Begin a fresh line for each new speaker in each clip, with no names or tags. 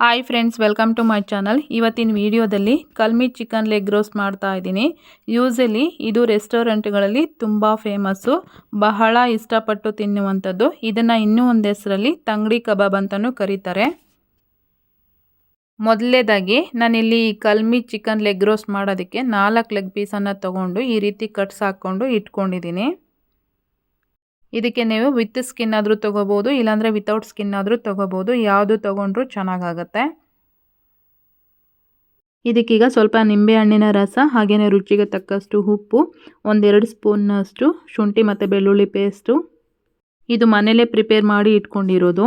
Hi friends welcome to my channel ಇವತ್ತಿನ ವಿಡಿಯೋದಲ್ಲಿ ಕಲ್ಮಿ chicken leg roast ಮಾಡ್ತಾ ಇದ್ದೀನಿ. ಯೂಸಲಿ ಇದು ರೆಸ್ಟೋರೆಂಟ್ಗಳಲ್ಲಿ ತುಂಬ ಫೇಮಸ್ಸು ಬಹಳ ಇಷ್ಟಪಟ್ಟು ತಿನ್ನುವಂಥದ್ದು. ಇದನ್ನು ಇನ್ನೂ ಒಂದು ಹೆಸರಲ್ಲಿ ತಂಗಡಿ ಕಬಾಬ್ ಅಂತಲೂ ಕರೀತಾರೆ. ಮೊದಲೇದಾಗಿ ನಾನಿಲ್ಲಿ ಈ ಕಲ್ಮಿ ಚಿಕನ್ ಲೆಗ್ ರೋಸ್ಟ್ ಮಾಡೋದಕ್ಕೆ ನಾಲ್ಕು ಲೆಗ್ ಪೀಸನ್ನು ತೊಗೊಂಡು ಈ ರೀತಿ ಕಟ್ಸ್ ಹಾಕ್ಕೊಂಡು ಇಟ್ಕೊಂಡಿದ್ದೀನಿ. ಇದಕ್ಕೆ ನೀವು ವಿತ್ ಸ್ಕಿನ್ ಆದರೂ ತೊಗೋಬೋದು, ಇಲ್ಲಾಂದರೆ ವಿತೌಟ್ ಸ್ಕಿನ್ ಆದರೂ ತೊಗೋಬೋದು. ಯಾವುದು ತೊಗೊಂಡ್ರೂ ಚೆನ್ನಾಗಾಗತ್ತೆ. ಇದಕ್ಕೀಗ ಸ್ವಲ್ಪ ನಿಂಬೆ ಹಣ್ಣಿನ ರಸ ಹಾಗೆಯೇ ರುಚಿಗೆ ತಕ್ಕಷ್ಟು ಉಪ್ಪು, ಒಂದೆರಡು ಸ್ಪೂನ್ನಷ್ಟು ಶುಂಠಿ ಮತ್ತು ಬೆಳ್ಳುಳ್ಳಿ ಪೇಸ್ಟು. ಇದು ಮನೇಲೇ ಪ್ರಿಪೇರ್ ಮಾಡಿ ಇಟ್ಕೊಂಡಿರೋದು.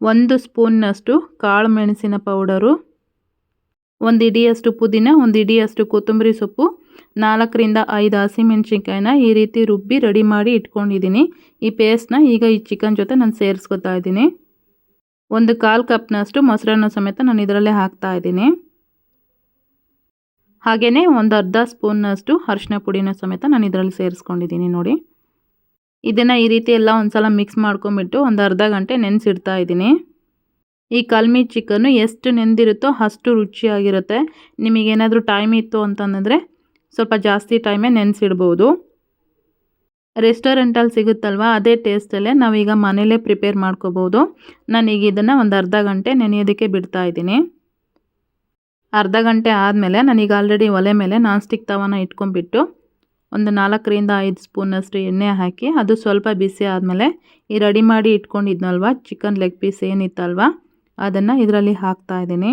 ಒಂದು ಸ್ಪೂನ್ನಷ್ಟು ಕಾಳು ಮೆಣಸಿನ ಪೌಡರು. ಒಂದು ಇಡಿಯಷ್ಟು ಪುದೀನ ಒಂದು ಇಡಿಯಷ್ಟು ಕೊತ್ತಂಬರಿ ಸೊಪ್ಪು ನಾಲ್ಕರಿಂದ ಐದು ಹಸಿಮೆಣ್ಸಿನ್ಕಾಯಿನ ಈ ರೀತಿ ರುಬ್ಬಿ ರೆಡಿ ಮಾಡಿ ಇಟ್ಕೊಂಡಿದ್ದೀನಿ. ಈ ಪೇಸ್ಟ್ನ ಈಗ ಈ ಚಿಕನ್ ಜೊತೆ ನಾನು ಸೇರಿಸ್ಕೊತಾ ಇದ್ದೀನಿ. ಒಂದು ಕಾಲು ಕಪ್ನಷ್ಟು ಮೊಸರನ್ನ ಸಮೇತ ನಾನು ಇದರಲ್ಲೇ ಹಾಕ್ತಾ ಇದ್ದೀನಿ. ಹಾಗೆಯೇ ಒಂದು ಅರ್ಧ ಸ್ಪೂನ್ನಷ್ಟು ಅರಿಶಿನ ಪುಡಿನ ಸಮೇತ ನಾನು ಇದರಲ್ಲಿ ಸೇರಿಸ್ಕೊಂಡಿದ್ದೀನಿ ನೋಡಿ. ಇದನ್ನು ಈ ರೀತಿ ಎಲ್ಲ ಒಂದು ಸಲ ಮಿಕ್ಸ್ ಮಾಡ್ಕೊಂಬಿಟ್ಟು ಒಂದು ಅರ್ಧ ಗಂಟೆ ನೆನೆಸಿಡ್ತಾ ಇದ್ದೀನಿ. ಈ ಕಲ್ಮಿ ಚಿಕನ್ನು ಎಷ್ಟು ನೆಂದಿರುತ್ತೋ ಅಷ್ಟು ರುಚಿಯಾಗಿರುತ್ತೆ. ನಿಮಗೇನಾದರೂ ಟೈಮ್ ಇತ್ತು ಅಂತಂದರೆ ಸ್ವಲ್ಪ ಜಾಸ್ತಿ ಟೈಮೇ ನೆನೆಸಿಡ್ಬೋದು. ರೆಸ್ಟೋರೆಂಟಲ್ಲಿ ಸಿಗುತ್ತಲ್ವ? ಅದೇ ಟೇಸ್ಟಲ್ಲೇ ನಾವೀಗ ಮನೇಲೇ ಪ್ರಿಪೇರ್ ಮಾಡ್ಕೋಬೋದು. ನಾನೀಗ ಇದನ್ನು ಒಂದು ಅರ್ಧ ಗಂಟೆ ನೆನೆಯೋದಕ್ಕೆ ಬಿಡ್ತಾ ಇದ್ದೀನಿ. ಅರ್ಧ ಗಂಟೆ ಆದಮೇಲೆ ನಾನೀಗ ಆಲ್ರೆಡಿ ಒಲೆ ಮೇಲೆ ನಾನ್ ಸ್ಟಿಕ್ ತವನ ಇಟ್ಕೊಂಡ್ಬಿಟ್ಟು ಒಂದು ನಾಲ್ಕರಿಂದ ಐದು ಸ್ಪೂನಷ್ಟು ಎಣ್ಣೆ ಹಾಕಿ ಅದು ಸ್ವಲ್ಪ ಬಿಸಿ ಆದಮೇಲೆ ಈ ರೆಡಿ ಮಾಡಿ ಇಟ್ಕೊಂಡಿದ್ನಲ್ವ? ಚಿಕನ್ ಲೆಗ್ ಪೀಸ್ ಏನಿತ್ತಲ್ವ? ಅದನ್ನು ಇದರಲ್ಲಿ ಹಾಕ್ತಾ ಇದ್ದೀನಿ.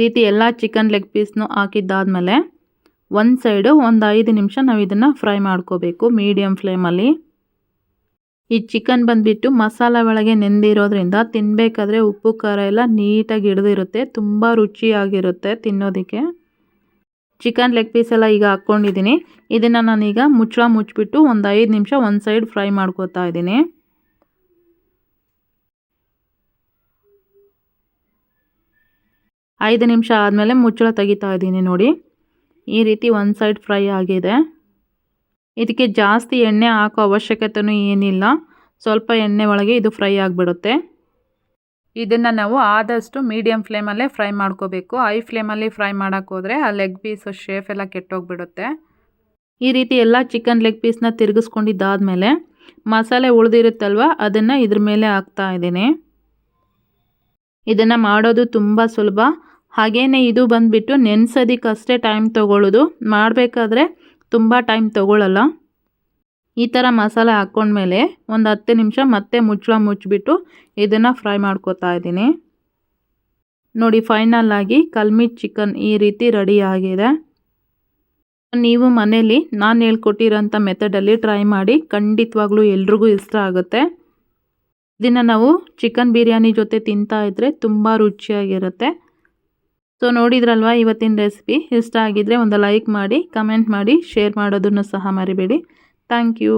ರೀತಿ ಎಲ್ಲ ಚಿಕನ್ ಲೆಗ್ ಪೀಸ್ನು ಹಾಕಿದ್ದಾದಮೇಲೆ ಒಂದು ಸೈಡು ಒಂದು ಐದು ನಿಮಿಷ ನಾವು ಇದನ್ನು ಫ್ರೈ ಮಾಡ್ಕೋಬೇಕು ಮೀಡಿಯಮ್ ಫ್ಲೇಮಲ್ಲಿ ಈ ಚಿಕನ್ ಬಂದುಬಿಟ್ಟು ಮಸಾಲ ಒಳಗೆ ನೆಂದಿರೋದ್ರಿಂದ ತಿನ್ನಬೇಕಾದ್ರೆ ಉಪ್ಪು, ಖಾರ ಎಲ್ಲ ನೀಟಾಗಿ ಹಿಡಿದಿರುತ್ತೆ, ತುಂಬ ರುಚಿಯಾಗಿರುತ್ತೆ ತಿನ್ನೋದಕ್ಕೆ. ಚಿಕನ್ ಲೆಗ್ ಪೀಸ್ ಎಲ್ಲ ಈಗ ಹಾಕ್ಕೊಂಡಿದ್ದೀನಿ ಇದನ್ನು ನಾನೀಗ ಮುಚ್ಚಳ ಮುಚ್ಚಿಬಿಟ್ಟು ಒಂದು ಐದು ನಿಮಿಷ ಒಂದು ಸೈಡ್ ಫ್ರೈ ಮಾಡ್ಕೋತಾ ಇದ್ದೀನಿ. ಐದು ನಿಮಿಷ ಆದಮೇಲೆ ಮುಚ್ಚಳ ತೆಗಿತಾ ಇದ್ದೀನಿ ನೋಡಿ. ಈ ರೀತಿ ಒಂದು ಸೈಡ್ ಫ್ರೈ ಆಗಿದೆ. ಇದಕ್ಕೆ ಜಾಸ್ತಿ ಎಣ್ಣೆ ಹಾಕೋ ಅವಶ್ಯಕತೆಯೂ ಏನಿಲ್ಲ. ಸ್ವಲ್ಪ ಎಣ್ಣೆ ಒಳಗೆ ಇದು ಫ್ರೈ ಆಗಿಬಿಡುತ್ತೆ. ಇದನ್ನು ನಾವು ಆದಷ್ಟು ಮೀಡಿಯಮ್ ಫ್ಲೇಮಲ್ಲೇ ಫ್ರೈ ಮಾಡ್ಕೋಬೇಕು. ಹೈ ಫ್ಲೇಮಲ್ಲಿ ಫ್ರೈ ಮಾಡೋಕ್ಕೋದ್ರೆ ಆ ಲೆಗ್ ಪೀಸ್ ಶೇಫ್ ಎಲ್ಲ ಕೆಟ್ಟೋಗ್ಬಿಡುತ್ತೆ. ಈ ರೀತಿ ಎಲ್ಲ ಚಿಕನ್ ಲೆಗ್ ಪೀಸ್ನ ತಿರುಗಿಸ್ಕೊಂಡಿದ್ದಾದಮೇಲೆ ಮಸಾಲೆ ಉಳಿದಿರುತ್ತಲ್ವ, ಅದನ್ನು ಇದ್ರ ಮೇಲೆ ಹಾಕ್ತಾ ಇದ್ದೀನಿ. ಇದನ್ನು ಮಾಡೋದು ತುಂಬ ಸುಲಭ. ಹಾಗೆಯೇ ಇದು ಬಂದುಬಿಟ್ಟು ನೆನೆಸೋದಕ್ಕಷ್ಟೇ ಟೈಮ್ ತೊಗೊಳ್ಳೋದು ಮಾಡಬೇಕಾದ್ರೆ ತುಂಬ ಟೈಮ್ ತೊಗೊಳ್ಳಲ್ಲ ಈ ಥರ ಮಸಾಲೆ ಹಾಕ್ಕೊಂಡ್ಮೇಲೆ ಒಂದು ಹತ್ತು ನಿಮಿಷ ಮತ್ತೆ ಮುಚ್ಚಳ ಮುಚ್ಚಿಬಿಟ್ಟು ಇದನ್ನು ಫ್ರೈ ಮಾಡ್ಕೋತಾ ಇದ್ದೀನಿ. ನೋಡಿ ಫೈನಲ್ ಆಗಿ ಕಲ್ಮಿ ಚಿಕನ್ ಈ ರೀತಿ ರೆಡಿ ಆಗಿದೆ. ನೀವು ಮನೇಲಿ ನಾನು ಹೇಳ್ಕೊಟ್ಟಿರೋಂಥ ಮೆಥಡಲ್ಲಿ ಟ್ರೈ ಮಾಡಿ ಖಂಡಿತವಾಗ್ಲೂ ಎಲ್ರಿಗೂ ಇಷ್ಟ ಆಗುತ್ತೆ. ಇದನ್ನು ನಾವು ಚಿಕನ್ ಬಿರಿಯಾನಿ ಜೊತೆ ತಿಂತಾ ಇದ್ದರೆ ತುಂಬ ರುಚಿಯಾಗಿರುತ್ತೆ. ಸೊ ನೋಡಿದ್ರಲ್ವ ಇವತ್ತಿನ ರೆಸಿಪಿ ಇಷ್ಟ ಆಗಿದ್ದರೆ ಒಂದು ಲೈಕ್ ಮಾಡಿ ಕಮೆಂಟ್ ಮಾಡಿ ಶೇರ್ ಮಾಡೋದನ್ನು ಸಹ ಮರಿಬೇಡಿ. Thank you